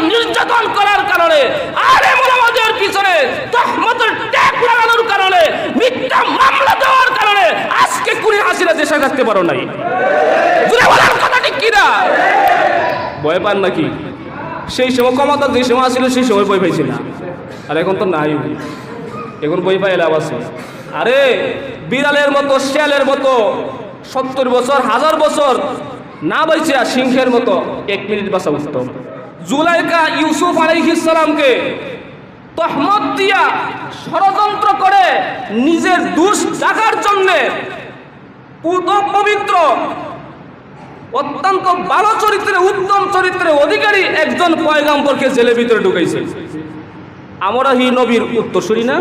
নির্যাতন করার কারণে পিছনে কারণে মামলা দেওয়ার কারণে আজকে পারো নাই। বলার নাকি? সেই সময় ক্ষমতা যে সময় ছিল সেই সময় বই পাইছি না আর এখন তো নাই। এখন বই পাই লাভ আছে। আরে, বিড়ালের মতো, শিয়ালের মতো সত্তর বছর, হাজার বছর না বাইছে সিংহের মতো এক মিনিট বাঁচা উত্তম। জুলাইকা ইউসুফ আলাইহিসালামকে তহমত দিয়া ষড়যন্ত্র করে নিজের দুষ জাগার জন্যে পবিত্র, অত্যন্ত ভালো চরিত্রে, উত্তম চরিত্রে অধিকারী একজন পয়গাম্বরকে জেলের ভিতরে ঢুকাইছে। আমরা হি নবীর উত্তর শুনি না।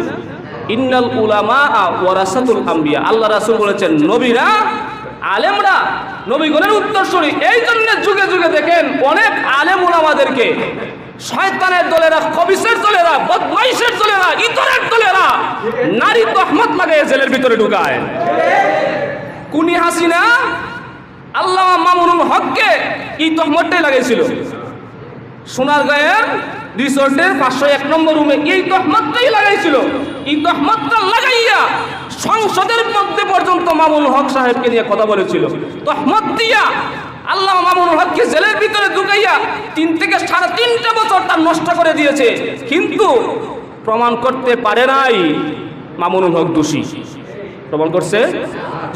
ইন্নাল উলামা ওয়ারাসাতুল আম্বিয়া। আল্লাহ রাসূল বলেছেন, নবীরা আলেমরা নবীগণের শুনি এই জন্য যুগে যুগে দেখেন অনেক আলেম উলামাদেরকে শয়তানের দলেরা, কবিসের দলেরা, বদমাইশের দলেরা, ইতরের দলেরা, নারী তহমত জেলের ভিতরে ঢুকায়। কুনি হাসিনা আল্লাহ মামুনুল হককে এই তহমতটাই লাগাইছিল। সোনার গায়ের রিসোর্টের পাঁচশো এক নম্বর রুমে এই তহমতটাই লাগাইছিল। এই তহমতটা লাগাইয়া সংসদের পর্যন্ত মামুন হক সাহেবকে নিয়ে কথা বলেছিল। তহমত দিয়া আল্লাহ মামুন হককে জেলের ভিতরে ঢুকাইয়া তিন থেকে সাড়ে তিনটা বছর তার নষ্ট করে দিয়েছে। কিন্তু প্রমাণ করতে পারে নাই মামুনুল হক দোষী। প্রমাণ করছে?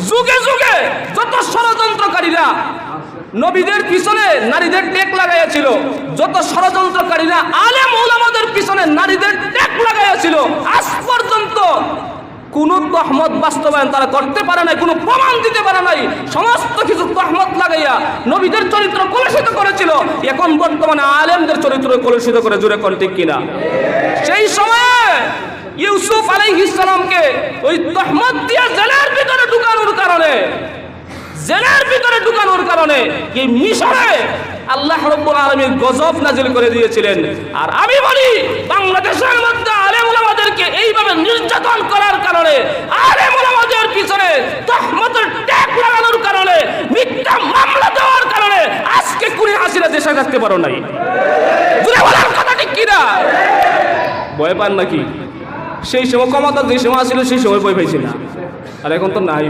যুগে যুগে যত ষড়যন্ত্রকারীরা নবীদের পিছনে নারীদের টেক লাগাইয়াছিল, যত ষড়যন্ত্রকারীরা আলেম ওলামাদের পিছনে নারীদের টেক লাগাইয়াছিল, আজ পর্যন্ত কোন তহমত বাস্তবায়ন তারা করতে পারে নাই, কোনো প্রমাণ দিতে পারে নাই। সমস্ত কিছু তহমত লাগাইয়া নবীদের চরিত্র কলুষিত করেছিল। এখন বর্তমানে আলেমদের চরিত্র কলুষিত করে জুড়ে কোন ঠিক কিনা? সেই সময়ে ইউসুফ আলাইহিসসালামকে ওই তহমত দিয়া জেলের ভিতরে ঢুকানোর কারণে, জেলের ভিতরে ঢুকানোর কারণে এই মিশরে আল্লাহ রব্বুল আলামিন গজব নাজিল করে দিয়েছিলেন। আর আমি বলি, বাংলাদেশের মধ্যে আলেম ওলামাদেরকে এইভাবে নির্যাতন করার কারণে আলেম ওলামাদের পিছনে তহমতের ট্যাগ লাগানোর কারণে মিথ্যা মামলা দেওয়ার কারণে আজকে কুড়ি হাসিনা দেশে থাকতে পারো নাই। ভয় পান নাকি? সেই সময় ক্ষমতা যে সময় ছিল সেই সময় বই পাইছি না। আর এখন তো নাই।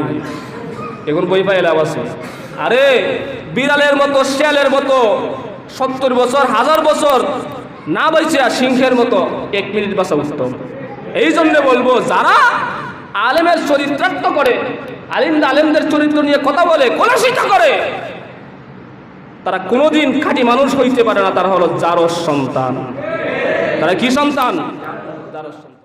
এখন বই পাই লাভ আছে। আরে, বিড়ালের মতো, শিয়ালের মতো, সত্তর বছর, হাজার বছর না বাইছে সিংহের মতো এক মিনিট বাঁচা উত্তম। এই জন্য বলব, যারা আলেমের চরিত্রার্থ করে আলিম আলেমদের চরিত্র নিয়ে কথা বলে, কলুষিত করে তারা কোনোদিন খাঁটি মানুষ হইতে পারে না, তারা হলো জারস সন্তান। তারা কি সন্তান? জারস সন্তান।